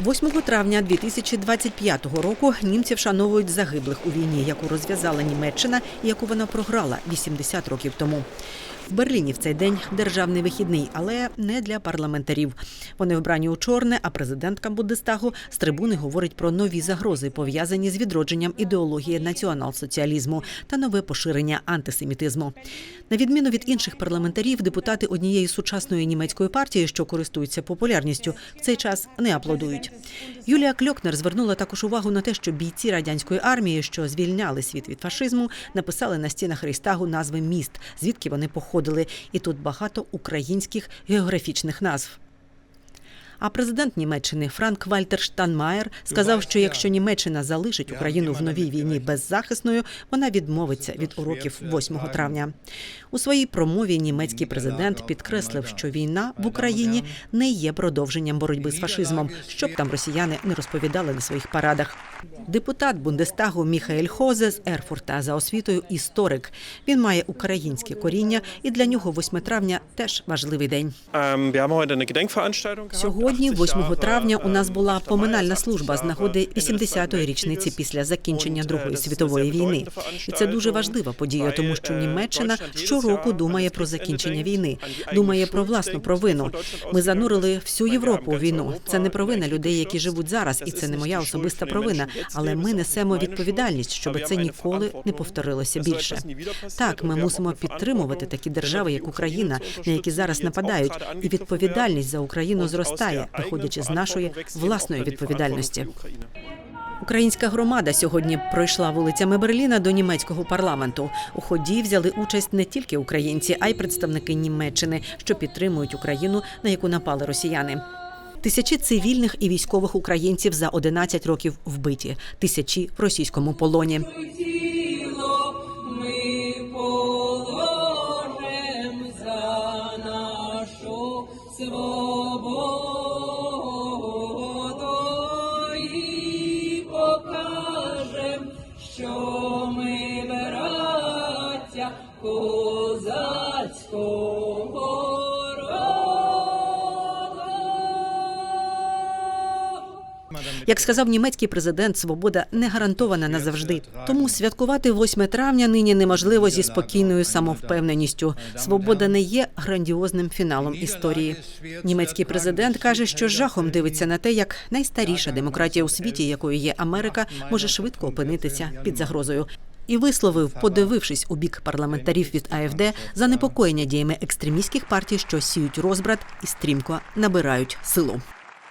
8 травня 2025 року німці вшановують загиблих у війні, яку розв'язала Німеччина і яку вона програла 80 років тому. В Берліні в цей день державний вихідний, але не для парламентарів. Вони вбрані у чорне, а президентка Бундестагу з трибуни говорить про нові загрози, пов'язані з відродженням ідеології націонал-соціалізму та нове поширення антисемітизму. На відміну від інших парламентарів, депутати однієї сучасної німецької партії, що користуються популярністю, в цей час не аплодують. Юлія Кльокнер звернула також увагу на те, що бійці радянської армії, що звільняли світ від фашизму, написали на стінах Рейстагу назви міст, звідки вони походили, і тут багато українських географічних назв. А президент Німеччини Франк Вальтер Штанмаєр сказав, що якщо Німеччина залишить Україну в новій війні беззахисною, вона відмовиться від уроків 8 травня. У своїй промові німецький президент підкреслив, що війна в Україні не є продовженням боротьби з фашизмом, щоб там росіяни не розповідали на своїх парадах. Депутат Бундестагу Міхаель Хозе з Ерфурта за освітою історик. Він має українське коріння, і для нього 8 травня теж важливий день. Ähm, Сьогодні, 80 8 Jahre, травня, у нас ähm, була поминальна 80 служба з нагоди Ende des 80-ї Zweiten річниці після закінчення äh, Другої світової війни. І це дуже важлива подія, тому що äh, Німеччина щороку думає про закінчення війни, думає про власну провину. Ми занурили всю Європу у війну. Це не провина людей, які живуть зараз, і це не моя особиста провина. Але ми несемо відповідальність, щоб це ніколи не повторилося більше. Так, ми мусимо підтримувати такі держави, як Україна, на які зараз нападають, і відповідальність за. Україну зростає, виходячи з нашої власної відповідальності. Українська громада сьогодні пройшла вулицями Берліна до німецького парламенту. У ході взяли участь не тільки українці, а й представники Німеччини, що підтримують Україну, на яку напали росіяни. Тисячі цивільних і військових українців за 11 років вбиті, тисячі в російському полоні. ми за нашу ми браття козацького Як сказав німецький президент, свобода не гарантована назавжди. Тому святкувати 8 травня нині неможливо зі спокійною самовпевненістю. Свобода не є грандіозним фіналом історії. Німецький президент каже, що жахом дивиться на те, як найстаріша демократія у світі, якою є Америка, може швидко опинитися під загрозою. І висловив, подивившись у бік парламентарів від АФД, занепокоєння діями екстремістських партій, що сіють розбрат і стрімко набирають силу.